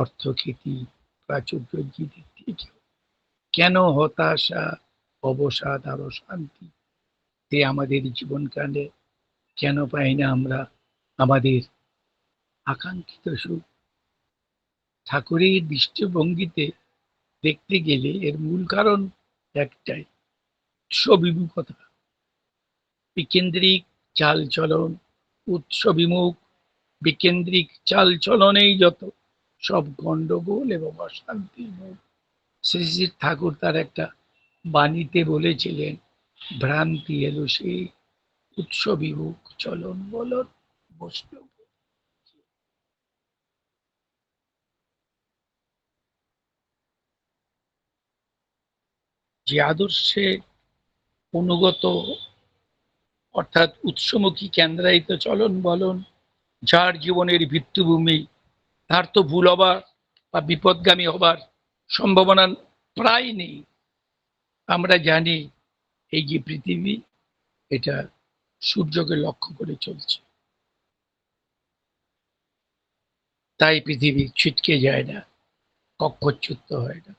অর্থখ্যাতি প্রাচুর্য জিতের থেকেও। কেন হতাশা, অবসাদ আরও শান্তি তে আমাদের জীবনকালে কেন পাই না আমরা আমাদের আকাঙ্ক্ষিত সুখ? ঠাকুরের দৃষ্টিভঙ্গিতে দেখতে গেলে এর মূল কারণ একটাই, উৎসবিমুখতা। বিকেন্দ্রিক চাল চলন উৎস বিমুখ বিকেন্দ্রিক চাল চলনেই যত সব গন্ডগোল এবং অশান্তির মূল শ্রী শ্রী ঠাকুর তার একটা বাণীতে বলেছিলেন, ভ্রান্তি এলো সেই উৎস চলন বলন যে আদর্শে অনুগত, অর্থাৎ উৎসমুখী, কেন্দ্রায়িত চলন বলন, যার জীবনের ভিত্তিভূমি তার তো ভুল হবার বা বিপদগামী হবার সম্ভাবনা প্রায় নেই। আমরা জানি এই যে পৃথিবী, এটা সূর্যকে লক্ষ্য করে চলছে। তাই পৃথিবী ছিটকে যায় না, কক্ষচ্যুত হয় না।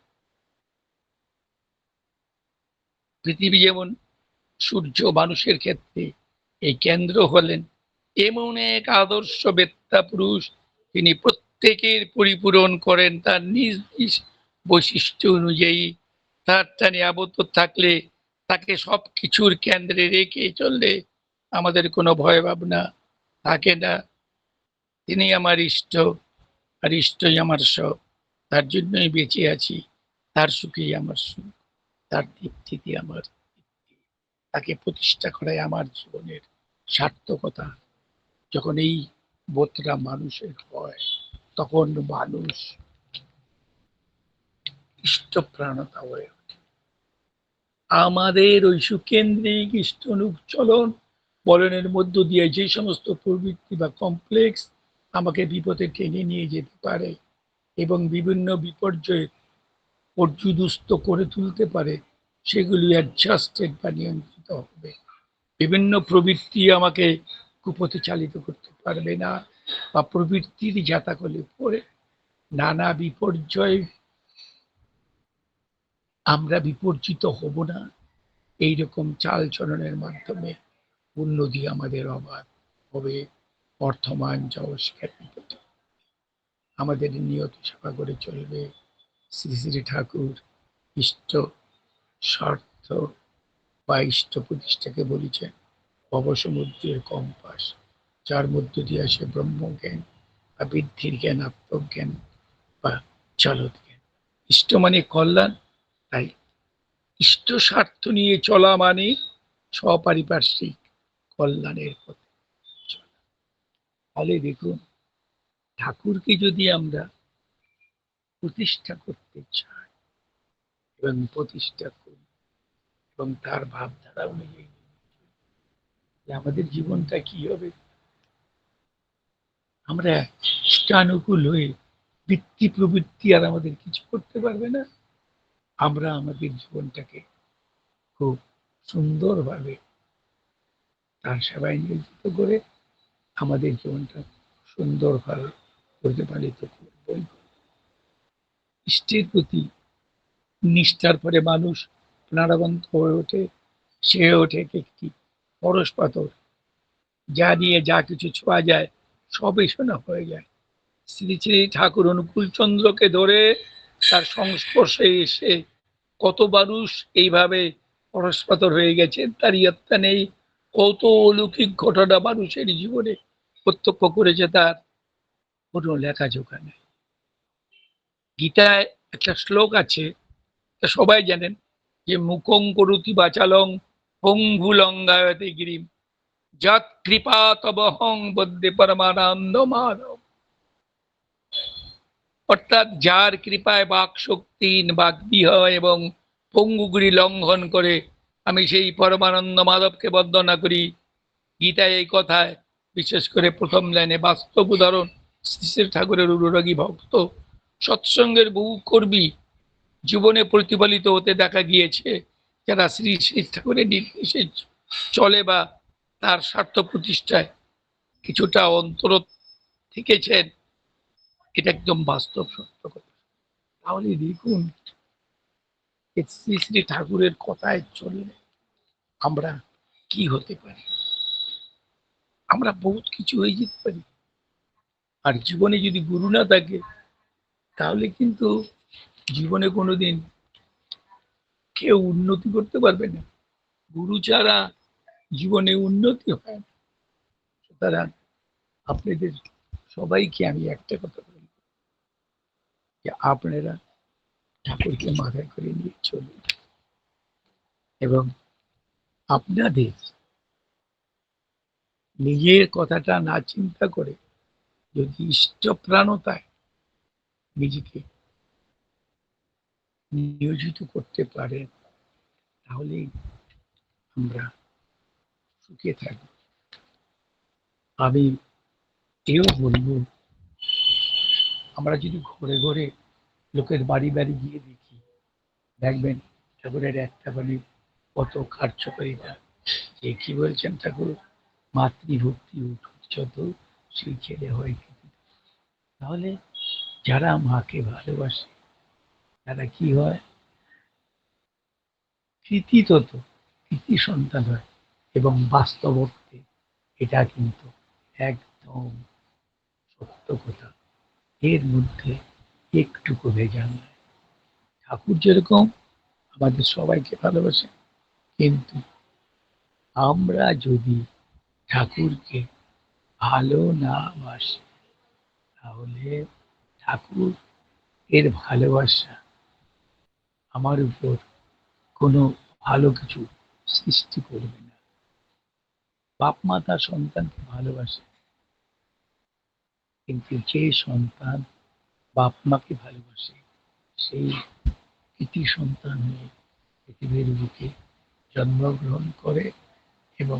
পৃথিবী যেমন সূর্য মানুষের ক্ষেত্রে এই কেন্দ্র হলেন, এমন এক আদর্শ বেত্তা পুরুষ, তিনি প্রত্যেকের পরিপূরণ করেন তার নিজ নিজ বৈশিষ্ট্য অনুযায়ী। তার টানে আবদ্ধ থাকলে তাকে সব কিছুর কেন্দ্রে রেখে চললে আমাদের কোনো ভয় ভাবনা থাকে না। তিনি আমার ইষ্ট, আর ইষ্টই আমার সব। তার জন্যই বেঁচে আছি। তার সুখেই আমার সুখ। তার দীপ্তিতে আমার। তাকে প্রতিষ্ঠা করাই আমার জীবনের সার্থকতা। যখন এই বোধটা মানুষের হয় তখন মানুষ ইষ্টপ্রাণতা হয়ে ওঠে। আমাদের ওই সুকেন্দ্রিক ইষ্টনুক চলন বলনের মধ্য দিয়ে যে সমস্ত প্রবৃত্তি বা কমপ্লেক্স আমাকে বিপদে টেনে নিয়ে যেতে পারে এবং বিভিন্ন বিপর্যয়ে পর্যুদুস্ত করে তুলতে পারে, সেগুলি অ্যাডজাস্টেড বা নিয়ন্ত্রিত হবে। বিভিন্ন প্রবৃত্তি আমাকে কুপথে চালিত করতে পারবে না। বা প্রবৃত্তির জাতাকলে পড়ে, নানা বিপর্যয় আমরা বিপর্যিত হব না। এই রকম চাল চলনের মাধ্যমে উন্নতি আমাদের অবাধ হবে, বর্তমান খ্যাতি আমাদের নিয়ত সেবা করে চলবে শ্রী শ্রী ঠাকুর ইষ্ট স্বার্থ বা ইষ্ট প্রতিষ্ঠাকে বলেছেন ভবসমুদ্রের কম্পাস। যার মধ্য দিয়ে আসে ব্রহ্মজ্ঞান বা বৃদ্ধির জ্ঞান, আত্মজ্ঞান বা জলত জ্ঞান। ইষ্ট মানে কল্যাণ, তাই ইষ্ট স্বার্থ নিয়ে চলা মানে স্বপারিপার্শ্বিক কল্যাণের পথে তাহলে দেখুন, ঠাকুরকে যদি আমরা প্রতিষ্ঠা করতে চাই এবং প্রতিষ্ঠা করি এবং তার ভাবধারা অনুযায়ী আমাদের জীবনটা কি হবে? আমরা ইষ্টানুকূল হয়ে বৃত্তি প্রবৃত্তি আর আমাদের কিছু করতে পারবে না। আমরা আমাদের জীবনটাকে খুব সুন্দরভাবে তার সেবায় নিয়োজিত করে আমাদের জীবনটা সুন্দরভাবে প্রতিপালিত করবই। ইষ্টের প্রতি নিষ্ঠার পরে মানুষ প্রাণবন্ত হয়ে ওঠে, সে ওঠে একটি পরশ পাথর। যা নিয়ে যা কিছু ছোঁয়া যায় সবই শোনা হয়ে যায়। শ্রী শ্রী ঠাকুর অনুকূল চন্দ্রকে ধরে তার সংস্পর্শে এসে কত মানুষ এইভাবে পরস্পাতর হয়ে গেছে, তার ইয়ত্তা নেই। কত অলৌকিক ঘটনা মানুষের জীবনে প্রত্যক্ষ করেছে তার। কোনো লেখাজোখা নেই। গীতায় একটা শ্লোক আছে, তা সবাই জানেন যে, মুখং করুতি বাচালং পঙ্গুলঙ্গায়তে গিরিম। যৎ কৃপা তবহং বদ্যে পরমানন্দ মানব। অর্থাৎ যার কৃপায় বাক শক্তিহীন বাগ্বিহ এবং পঙ্গুগুলি লঙ্ঘন করে, আমি সেই পরমানন্দ মাধবকে বন্দনা করি। গীতায় এই কথায় বিশেষ করে প্রথম লাইনে বাস্তব উদাহরণ শ্রী শ্রী ঠাকুরের অনুরাগী ভক্ত, সৎসঙ্গের বহু কর্মী জীবনে প্রতিফলিত হতে দেখা গিয়েছে, যারা শ্রী শ্রী ঠাকুরের নির্দেশে চলে বা তার স্বার্থ প্রতিষ্ঠায় কিছুটা অন্তর থেকেছেন, এটা একদম বাস্তব সত্য কথা। তাহলে দেখুন শ্রী শ্রী ঠাকুরের কথায় চললে আমরা কি হতে পারি? আমরা বহুত কিছু হয়ে যেতে পারি। আর জীবনে যদি গুরু না থাকে, তাহলে কিন্তু জীবনে কোনোদিন কেউ উন্নতি করতে পারবে না। গুরু ছাড়া জীবনে উন্নতি হয়। না সুতরাং আপনাদের সবাইকে আমি একটা কথা বলি। যে আপনারা ঠাকুরকে মাথায় করে নিয়ে চলুন। এবং আপনাদের নিজের কথাটা না চিন্তা করে যদি ইষ্টপ্রাণতায় নিজেকে নিয়োজিত করতে পারেন তাহলেই আমরা সুখে থাকব। আমি এও বলব, আমরা যদি ঘরে ঘরে লোকের বাড়ি বাড়ি গিয়ে দেখি, দেখবেন ঠাকুরের একটা বাড়ি কত কার্যকারিতা যে কি বলছেন ঠাকুর? মাতৃভক্তি যত সেই ছেলে হয়। তাহলে যারা মাকে ভালোবাসে, তারা কি হয়? কৃতি তত কৃতি সন্তান হয়। এবং বাস্তব এটা কিন্তু একদম সত্য কথা। এর মধ্যে একটুকু ভেজাল নাই। ঠাকুর যেরকম আমাদের সবাইকে ভালোবাসে, কিন্তু আমরা যদি ঠাকুরকে ভালো না বাসি, তাহলে ঠাকুর এর ভালোবাসা আমার উপর কোনো ভালো কিছু সৃষ্টি করবে না। বাপ মা তার সন্তানকে ভালোবাসে। কিন্তু যে সন্তান বাপ মাকে ভালোবাসে, সেই কৃতি সন্তান হয়ে পৃথিবীর বুকে জন্মগ্রহণ করে এবং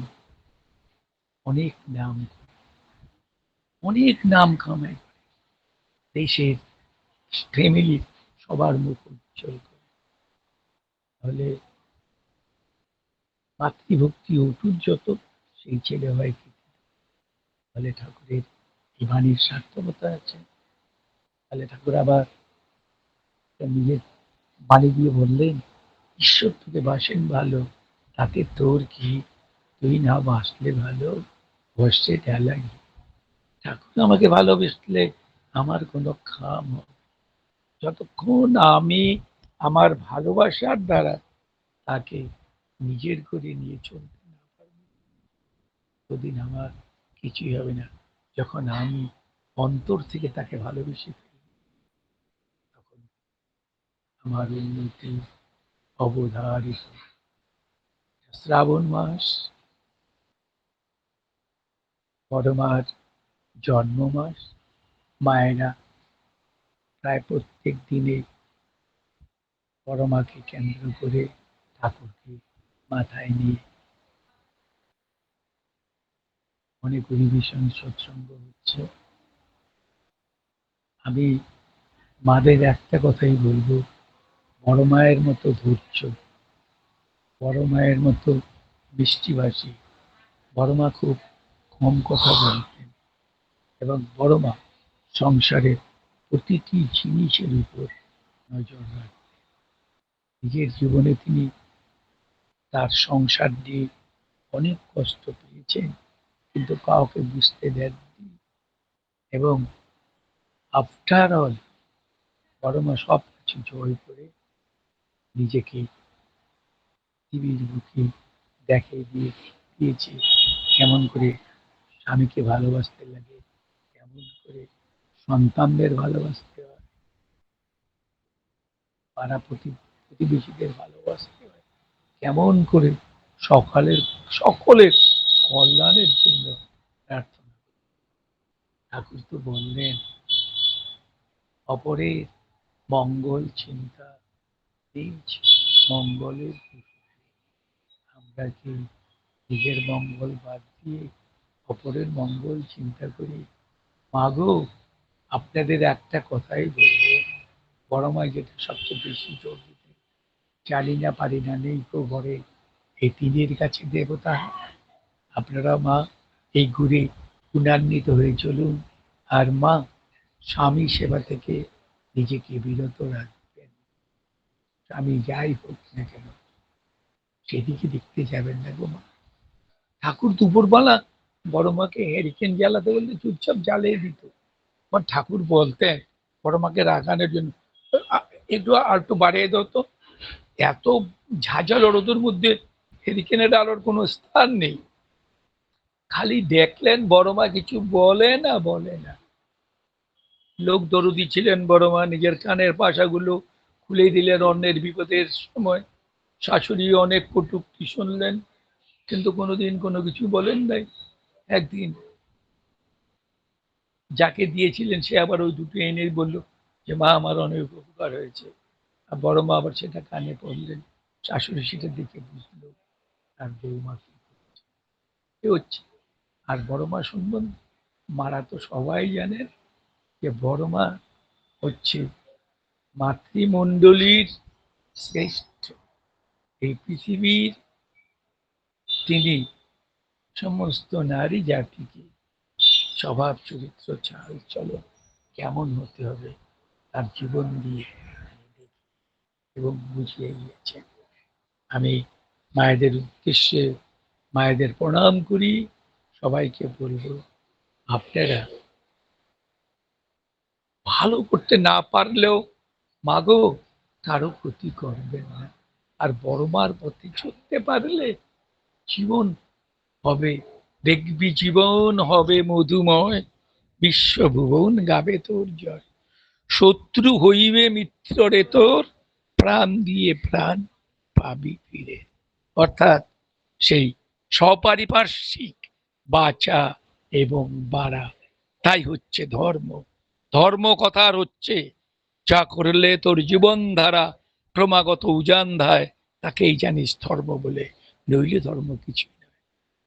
অনেক নাম অনেক নাম করে, দেশের ফ্যামিলি সবার মুখ উজ্জ্বল করে। তাহলে মাতৃভক্তি অটুট যত সেই ছেলে হয় কি? তাহলে ঠাকুরের এই বাণীর সার্থকতা আছে। তাহলে ঠাকুর আবার নিজের বাণী দিয়ে বললেন, ঈশ্বর তোকে বাসেন ভালো, তাতে তোর কি? তুই না বাসলে ভালো, বসছে লাগে ঠাকুর আমাকে ভালোবেসলে আমার কোনো খাম যতক্ষণ আমি আমার ভালোবাসার দ্বারা তাকে নিজের করে নিয়ে চলতে ততদিন আমার কিছুই হবে না। যখন আমি অন্তর থেকে তাকে ভালোবেসে তখন আমার উন্নতি অবধারিত শ্রাবণ মাস, পরমার জন্ম মাস, মায়েরা প্রায় প্রত্যেক দিনে পরমাকে কেন্দ্র করে ঠাকুরকে মাথায় নিয়ে অনেক অধিবেশন সৎসঙ্গ হচ্ছে। আমি মাদের একটা কথাই বলব, বড় মায়ের মতো ধৈর্য, বড় মায়ের মতো বৃষ্টিবাসী বড় মা খুব কম কথা বলতেন এবং বড় মা সংসারের প্রতিটি জিনিসের উপর নজর রাখতেন। নিজের জীবনে তিনি তার সংসার দিয়ে অনেক কষ্ট পেয়েছেন। কিন্তু কাউকে বুঝতে দেননি। এবং আফটার অল বড় মা সব কিছু জয় করে নিজেকে পৃথিবীর বুকে দেখে দিয়ে দিয়েছে। কেমন করে স্বামীকে ভালোবাসতে লাগে, কেমন করে সন্তানদের ভালোবাসতে হয়, পাড়া প্রতি প্রতিবেশীদের ভালোবাসতে হয়, কেমন করে সকালের সকলের কল্যাণের জন্য প্রার্থনা। করি। ঠাকুর তো বললেন, অপরের মঙ্গল চিন্তা মঙ্গলের আমরা কি নিজের মঙ্গল বাদ দিয়ে অপরের মঙ্গল চিন্তা করি? মাগো, আপনাদের একটা কথাই বলব। বড় যেটা সবচেয়ে বেশি জোর দিতেন জানি না, পারি না, নেই তো ঘরে। এই তিনের কাছে দেবতা আপনারা মা, এই ঘুরে গুণান্বিত হয়ে চলুন আর মা, স্বামী সেবা থেকে নিজেকে বিরত রাখবেন। স্বামী যাই হোক না কেন, সেদিকে দেখতে যাবেন না গো মা। ঠাকুর দুপুরবেলা বড় মাকে হেরিকেন জ্বালাতে বললে চুপচাপ জ্বালিয়ে দিত। আমার ঠাকুর বলতেন, বড় মাকে রাগানোর জন্য একটু আর একটু বাড়িয়ে তো। এত ঝাঁঝালো রোদের মধ্যে হেরিকেনের আলোর কোনো স্থান নেই। খালি দেখলেন বড় মা কিছু বলে না বলে না। লোক দরদি ছিলেন বড় মা নিজের কানের পাশাগুলো খুলে দিলেন অন্যের বিপদের সময়। শাশুড়ি অনেক কটুক্তি শুনলেন, কিন্তু কোনোদিন কোনো কিছু বলেন নাই। একদিন যাকে দিয়েছিলেন সে আবার ওই দুটো এনে বলল যে, মা, আমার অনেক উপকার হয়েছে। আর বড় মা আবার সেটা কানে পড়লেন। শাশুড়ি সেটা দেখে বুঝলো, আর বৌমা কি হচ্ছে। আর বড় মা শুনবেন মারা তো সবাই জানেন যে বড় মা হচ্ছে মাতৃমণ্ডলীর শ্রেষ্ঠ। এই পৃথিবীর তিনি সমস্ত নারী জাতিকে স্বভাব, চরিত্র, চাল চলন কেমন হতে হবে তার জীবন দিয়ে এবং বুঝিয়ে গিয়েছেন আমি মায়েদের উদ্দেশ্যে মায়েদের প্রণাম করি। সবাইকে বলব, আপনারা ভালো করতে না পারলেও মাগো, কারও ক্ষতি করবেন না। আর বড় মার পথে চলতে পারলে জীবন হবে, দেখবি জীবন হবে মধুময়, বিশ্বভুবন গাবে তোর জয়। শত্রু হইবে মিত্ররে তোর, প্রাণ দিয়ে প্রাণ পাবি ফিরে। অর্থাৎ সেই সপারিপার্শ্বিক বাঁচা এবং বাড়া। তাই হচ্ছে ধর্ম। ধর্ম কথার হচ্ছে, যা করলে তোর জীবন ধারা ক্রমাগত উজান ধায় তাকেই জানিস ধর্ম বলে। নইলে ধর্ম কিছুই নয়।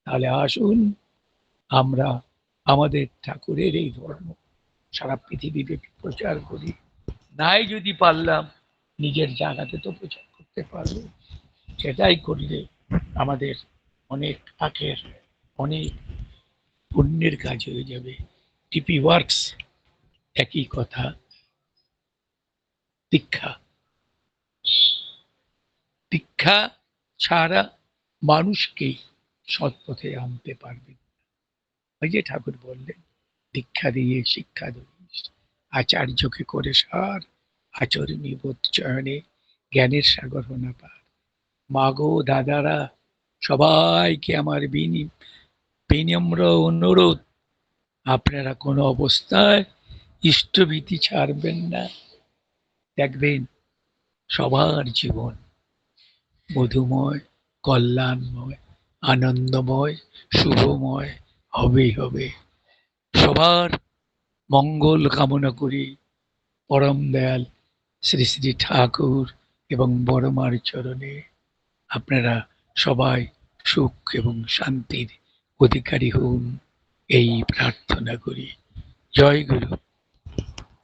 তাহলে আসুন, আমরা আমাদের ঠাকুরের এই ধর্ম সারা পৃথিবীতে প্রচার করি। নাই যদি পারলাম, নিজের জায়গাতে তো প্রচার করতে পারব। সেটাই করলে আমাদের অনেক আখের, অনেক পুণ্যের কাজ হয়ে যাবে। টিপি ওয়ার্কস একই কথা। দীক্ষা। দীক্ষা ছাড়া মানুষকে সৎপথে আনতে পারবে ওই যে ঠাকুর বললেন, দীক্ষা দিয়ে শিক্ষা দিস। আচার্যকে করে সার, আচরণী বোধ চয়নে, জ্ঞানের সাগর হোনা পার। মাগো দাদারা, সবাইকে আমার বিনি বিনম্র অনুরোধ। আপনারা কোনো অবস্থায় ইষ্টভীতি ছাড়বেন না। দেখবেন, সবার জীবন মধুময়, কল্যাণময়, আনন্দময়, শুভময়, হবেই হবে। সবার মঙ্গল কামনা করি। পরম দয়াল শ্রী শ্রী ঠাকুর এবং বড়মার চরণে। আপনারা সবাই সুখ এবং শান্তির অধিকারী হন এই প্রার্থনা করি। জয় গুরু।